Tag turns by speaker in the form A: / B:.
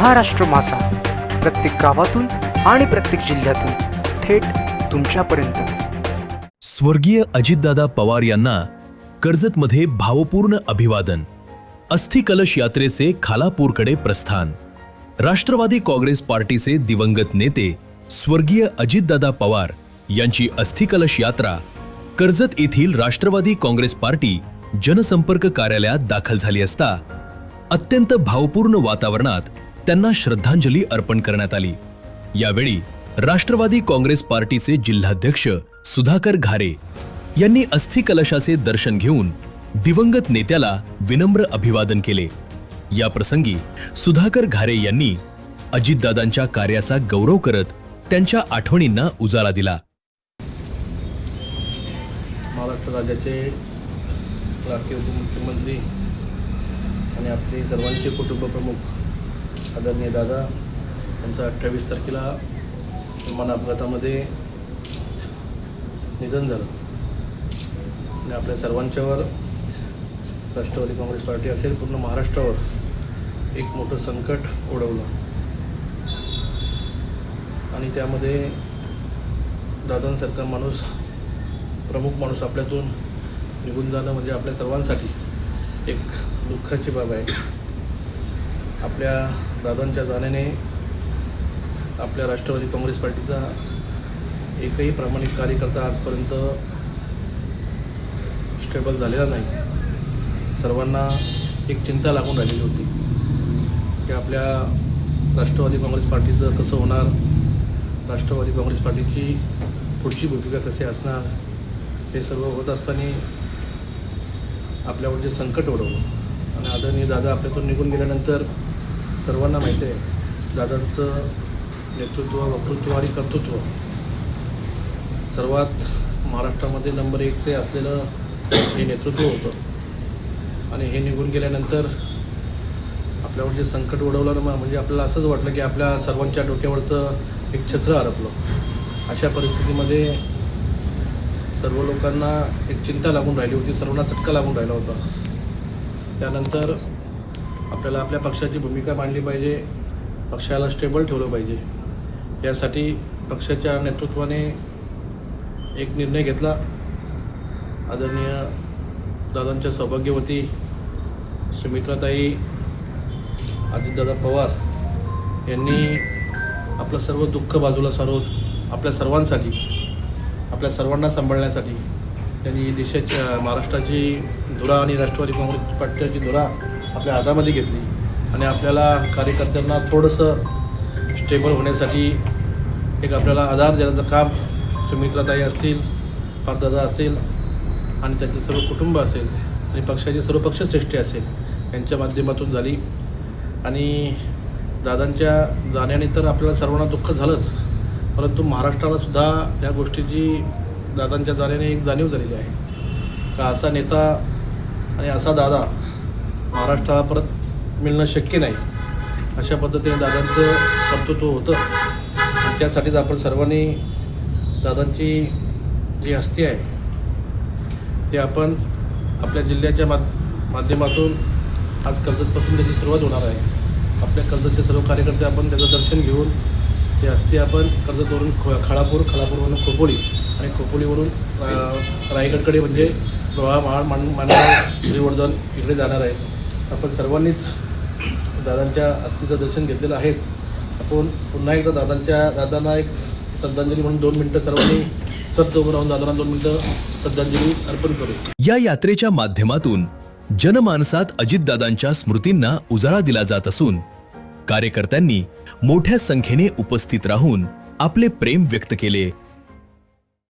A: महाराष्ट्र मासा. प्रत्येक गावातून आणि प्रत्येक जिल्ह्यातून थेट तुमच्यापर्यंत.
B: स्वर्गीय अजितदादा पवार यांना कर्जतमध्ये भावपूर्ण अभिवादन. अस्थिकलश यात्रेचे खालापूरकडे प्रस्थान. राष्ट्रवादी काँग्रेस पार्टीचे दिवंगत नेते स्वर्गीय अजितदादा पवार यांची अस्थिकलश यात्रा कर्जत येथील राष्ट्रवादी काँग्रेस पार्टी जनसंपर्क कार्यालयात दाखल झाली असता अत्यंत भावपूर्ण वातावरणात त्यांना श्रद्धांजली अर्पण करण्यात आली. यावेळी राष्ट्रवादी काँग्रेस पार्टीचे जिल्हाध्यक्ष सुधाकर घारे यांनी अस्थिकलशाचे दर्शन घेऊन दिवंगत नेत्याला विनम्र अभिवादन केले. या प्रसंगी सुधाकर घारे यांनी अजितदादांच्या कार्याचा गौरव करत त्यांच्या आठवणींना उजाळा दिला.
C: महाराष्ट्र राज्याचे राष्ट्रीय उपमुख्यमंत्री आणि आपले सर्वांचे कुटुंब प्रमुख आदरणीय दादा यांचं अठ्ठावीस तारखेला विमान अपघातामध्ये निधन झालं. आणि आपल्या सर्वांच्यावर राष्ट्रवादी काँग्रेस पार्टी असेल पूर्ण महाराष्ट्रावर एक मोठं संकट ओढवलं. आणि त्यामध्ये दादांसारखा माणूस प्रमुख माणूस आपल्यातून निघून जाणं म्हणजे आपल्या सर्वांसाठी एक दुःखाची बाब आहे. आपल्या दादांच्या जाण्याने आपल्या राष्ट्रवादी काँग्रेस पार्टीचा एकही प्रामाणिक कार्यकर्ता आजपर्यंत स्टेबल झालेला नाही. सर्वांना एक चिंता लागून राहिलेली होती की आपल्या राष्ट्रवादी काँग्रेस पार्टीचं कसं होणार? राष्ट्रवादी काँग्रेस पार्टीची पुढची भूमिका कशी असणार? हे सर्व होत असताना आपल्यावर जे संकट ओढवलं. आणि आदरणीय दादा आपल्यातून निघून गेल्यानंतर सर्वांना माहिती आहे. दादांचं नेतृत्व वक्तृत्व आणि कर्तृत्व. सर्वात महाराष्ट्रामध्ये नंबर एकचे असलेलं हे नेतृत्व होतं. आणि हे निघून गेल्यानंतर आपल्यावर जे संकट ओढवलं ना म्हणजे आपल्याला असंच वाटलं की आपल्या सर्वांच्या डोक्यावरचं एक छत्र हरपलं. अशा परिस्थितीमध्ये सर्व लोकांना एक चिंता लागून राहिली होती सर्वांना चटका लागून राहिला होता. त्यानंतर आपल्याला आपल्या पक्षाची भूमिका मांडली पाहिजे पक्षाला स्टेबल ठेवलं पाहिजे. यासाठी पक्षाच्या नेतृत्वाने एक निर्णय घेतला. आदरणीय दादांच्या सौभाग्यवती सुमित्राताई अजितदादा पवार यांनी आपलं सर्व दुःख बाजूला सारून आपल्या सर्वांसाठी आपल्या सर्वांना सांभाळण्यासाठी त्यांनी देशाच्या महाराष्ट्राची धुरा आणि राष्ट्रवादी काँग्रेस पक्षाची धुरा आपल्या हातामध्ये घेतली. आणि आपल्याला कार्यकर्त्यांना थोडंसं स्टेबल होण्यासाठी एक आपल्याला आधार देण्याचं काम सुमित्राताई असतील पारदादा असेल आणि त्यांचे सर्व कुटुंब असेल आणि पक्षाचे सर्व पक्षश्रेष्ठी असेल यांच्या माध्यमातून झाली. आणि दादांच्या जाण्याने तर आपल्याला सर्वांना दुःख झालंच. परंतु महाराष्ट्रालासुद्धा या गोष्टीची दादांच्या जाण्याने एक जाणीव झालेली आहे. का असा नेता आणि असा दादा महाराष्ट्राला परत मिळणं शक्य नाही. अशा पद्धतीने दादांचं कर्तृत्व होतं. त्यासाठीच आपण सर्वांनी दादांची जी हस्ती आहे ते आपण आपल्या जिल्ह्याच्या माध्यमातून आज कर्जतपासून त्याची सुरुवात होणार आहे. आपल्या कर्जतचे सर्व कार्यकर्ते आपण त्याचं दर्शन घेऊन ते हस्ती आपण कर्जतवरून ख खळापूर खळापूरवरून खोपोली आणि खोपोलीवरून रायगडकडे म्हणजे प्रवाह महाड मान मानगाव श्रीवर्धन इकडे जाणार आहे. आपण सर्वांनीच दादांच्या अस्थिचं दर्शन घेतलेलं आहेच. आपण पुन्हा एकदा दादांच्या दादांना एक श्रद्धांजली म्हणून दोन मिनटं सर्वांनी सप्त उभं राहून दादांना दोन मिनटं श्रद्धांजली अर्पण करू.
B: या यात्रेच्या माध्यमातून जनमानसात अजितदादांच्या स्मृतींना उजाळा दिला जात असून कार्यकर्त्यांनी मोठ्या संख्येने उपस्थित राहून आपले प्रेम व्यक्त केले.